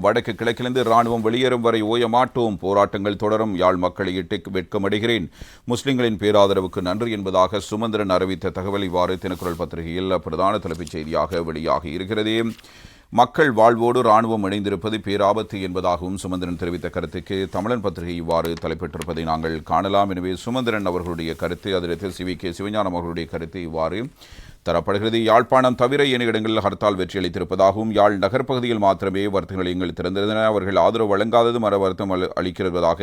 வடக்கு கிழக்கிலிருந்து ராணுவம் வெளியேறும் வரை ஓய மாட்டோம் போராட்டங்கள் தொடரும். யாழ் மக்களை இட்டு வெட்கமடைகிறேன். முஸ்லிம்களின் பேராதரவுக்கு நன்றி என்பதாக சுமந்திரன் அறிவித்த தகவல் இவ்வாறு தினக்குரல் பத்திரிகையில் பிரதான தலைப்புச் செய்தியாக வெளியாகி இருக்கிறது. மக்கள் வாழ்வோடு ராணுவம் இணைந்திருப்பது பேராபத்து என்பதாகவும் சுமந்திரன் தெரிவித்த கருத்துக்கு தமிழன் பத்திரிகை இவ்வாறு தலைப்பெற்றிருப்பதை நாங்கள் காணலாம். எனவே சுமந்திரன் அவர்களுடைய கருத்து அதிலிருந்து சி வி கே சிவஞானம் அவர்களுடைய கருத்து இவ்வாறு தரப்படுகிறது. யாழ்ப்பாணம் தவிர ஏனைய இடங்களில் ஹர்த்தால் வெற்றியளித்திருப்பதாகவும் யாழ் நகர்ப்பகுதியில் மாத்திரமே வர்த்தக நிலையங்கள் திறந்திருந்தன. அவர்கள் ஆதரவு வழங்காதது மர வருத்தம் அளிக்கிறதாக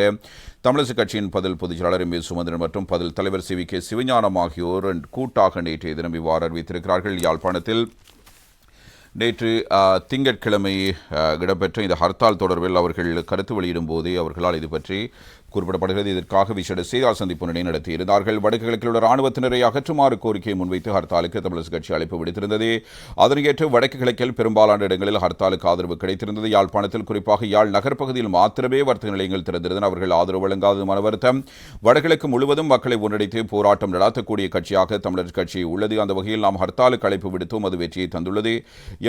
தமிழரசு கட்சியின் பதில் பொதுச் செயலாளர் எம். சுமந்திரன் மற்றும் பதில் தலைவர் சி. வி. கே. சிவஞானம் ஆகியோர் கூட்டாக நேற்றைய தினம் இவ்வாறு அறிவித்திருக்கிறார்கள். யாழ்ப்பாணத்தில் நேற்று திங்கட்கிழமை இடம்பெற்ற இந்த ஹர்த்தால் தொடர்பில் அவர்கள் கருத்து வெளியிடும் போதே அவர்களால் இது பற்றி குறிப்பிடப்படுகிறது. இதற்காக விசேட செய்தியாளர் சந்திப்பு நிலை நடத்தியிருந்தார்கள். வடக்கு கிழக்கில் உள்ள ராணுவத்தினரை அகற்றுமாறு கோரிக்கையை முன்வைத்து ஹர்த்தாலுக்கு தமிழரசு கட்சி அழைப்பு விடுத்திருந்தது. அதனையேற்று வடக்கு கிழக்கில் பெரும்பாலான இடங்களில் ஹர்த்தாலுக்கு ஆதரவு கிடைத்திருந்தது. யாழ்ப்பாணத்தில் குறிப்பாக யாழ் நகர்ப்பகுதியில் மாத்திரமே வர்த்தக நிலையங்கள் திறந்திருந்தன. அவர்கள் ஆதரவு வழங்காத மன வருத்தம் வடகிழக்கு முழுவதும் மக்களை ஒன்றிணைத்து போராட்டம் நடத்தக்கூடிய கட்சியாக தமிழர் கட்சி உள்ளது. அந்த வகையில் நாம் ஹர்த்தாலுக்கு அழைப்பு விடுத்தோம். அது வெற்றியை தந்துள்ளது.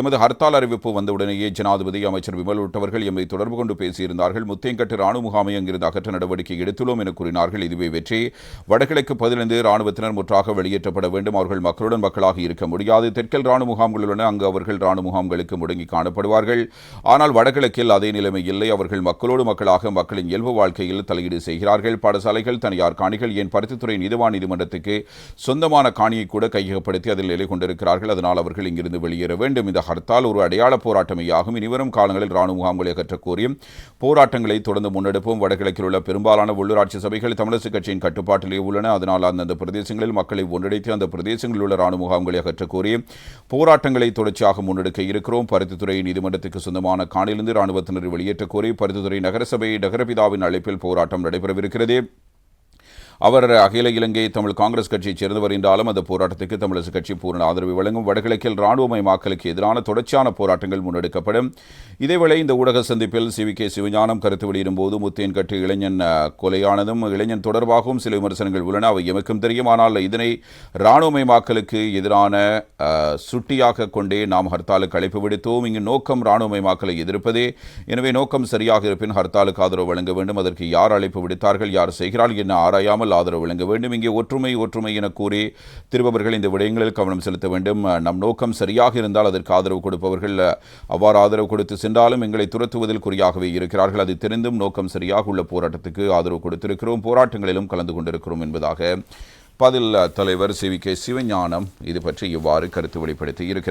எமது ஹர்த்தால் அறிவிப்பு வந்தவுடனேயே ஜனாதிபதி அமைச்சர் விமல் உள்ளிட்டவர்கள் எம்மை தொடர்பு கொண்டு பேசியிருந்தார்கள். முத்தேங்கட்டு ராணுவ முகாமை அங்கிருந்து அகற்ற நடவடிக்கை எடுத்துள்ளோம் என கூறினார்கள். இதுவே வெற்றி. வடகிழக்கு பதிலிருந்து ராணுவத்தினர் முற்றாக வெளியேற்றப்பட வேண்டும். அவர்கள் மக்களுடன் மக்களாக இருக்க முடியாது. தெற்கில் ராணுவ முகாம்கள் உள்ளன. அங்கு அவர்கள் ராணுவ முகாம்களுக்கு முடங்கி காணப்படுவார்கள். ஆனால் வடகிழக்கில் அதே நிலைமை இல்லை. அவர்கள் மக்களோடு மக்களாக மக்களின் இயல்பு வாழ்க்கையில் தலையீடு செய்கிறார்கள். பாடசாலைகள் தனியார் காணிகள் ஏன் பருத்தித்துறை நீதிவான் நீதிமன்றத்துக்கு சொந்தமான காணியை கூட கையகப்படுத்தி அதில் நிலை கொண்டிருக்கிறார்கள். அதனால் அவர்கள் இங்கிருந்து வெளியேற வேண்டும். இந்த ஹர்த்தால் ஒரு அடையாள போராட்டமே ஆகும். இனிவரும் காலங்களில் ராணுவ முகாம்களை அகற்றக் கோரியும் போராட்டங்களை தொடர்ந்து முன்னெடுப்போம். வடகிழக்கில் உள்ள பெரும் பெரும்பாலான உள்ளூராட்சி சபைகள் தமிழரசு கட்சியின் கட்டுப்பாட்டிலே உள்ளன. அதனால் அந்தந்த பிரதேசங்களில் மக்களை ஒன்றிணைத்து அந்த பிரதேசங்களில் உள்ள ராணுவ முகாம்களை அகற்றக் கோரி போராட்டங்களை தொடர்ச்சியாக முன்னெடுக்க இருக்கிறோம். பருத்தித்துறை நீதிமன்றத்துக்கு சொந்தமான காணிலிருந்து ராணுவத்தினர் வெளியேற்றக் கோரி பருத்தித்துறை நகரசபை நகரபிதாவின் அழைப்பில் போராட்டம் நடைபெறவிருக்கிறது. அவர் அகில இலங்கை தமிழ் காங்கிரஸ் கட்சியைச் சேர்ந்தவர் என்றாலும் அந்த போராட்டத்துக்கு தமிழரசு கட்சி பூரண ஆதரவு வழங்கும் வடகிழக்கில் இராணுவமயமாக்கலுக்கு எதிரான தொடர்ச்சியான போராட்டங்கள் முன்னெடுக்கப்படும். இதேவேளை இந்த ஊடக சந்திப்பில் சி வி கே சிவஞானம் கருத்து வெளியிடும் போது முத்தேன் கட்டு இளைஞன் கொலையானதும் இளைஞன் தொடர்பாகவும் சில விமர்சனங்கள் உள்ளன. அவை எமக்கும் தெரியும். ஆனால் இதனை இராணுவமயமாக்கலுக்கு எதிரான சுட்டியாக கொண்டே நாம் ஹர்த்தாலுக்கு அழைப்பு விடுத்தோம். இங்கு நோக்கம் இராணுவமயமாக்கலை எதிர்ப்பதே. எனவே நோக்கம் சரியாக இருப்பின் ஹர்த்தாலுக்கு ஆதரவு வழங்க வேண்டும். அதற்கு யார் அழைப்பு விடுத்தார்கள்? யார் செய்கிறார்கள்? என ஆராயாமல் ஆதரவு வழங்க வேண்டும். இங்கே ஒற்றுமை ஒற்றுமை என கூறி திரும்பவர்கள் இந்த விடயங்களில் கவனம் செலுத்த வேண்டும். நம் நோக்கம் சரியாக இருந்தால் அதற்கு ஆதரவு கொடுப்பவர்கள் அவ்வாறு ஆதரவு கொடுத்து சென்றாலும் எங்களை துரத்துவதில் குறியாகவே இருக்கிறார்கள். அது தெரிந்தும் நோக்கம் சரியாக உள்ள போராட்டத்துக்கு ஆதரவு கொடுத்திருக்கிறோம். போராட்டங்களிலும் கலந்து கொண்டிருக்கிறோம் என்பதாக பதில் தலைவர் சி வி கே சிவஞானம் இது பற்றி இவ்வாறு கருத்து வெளிப்படுத்தி இருக்கிறார்.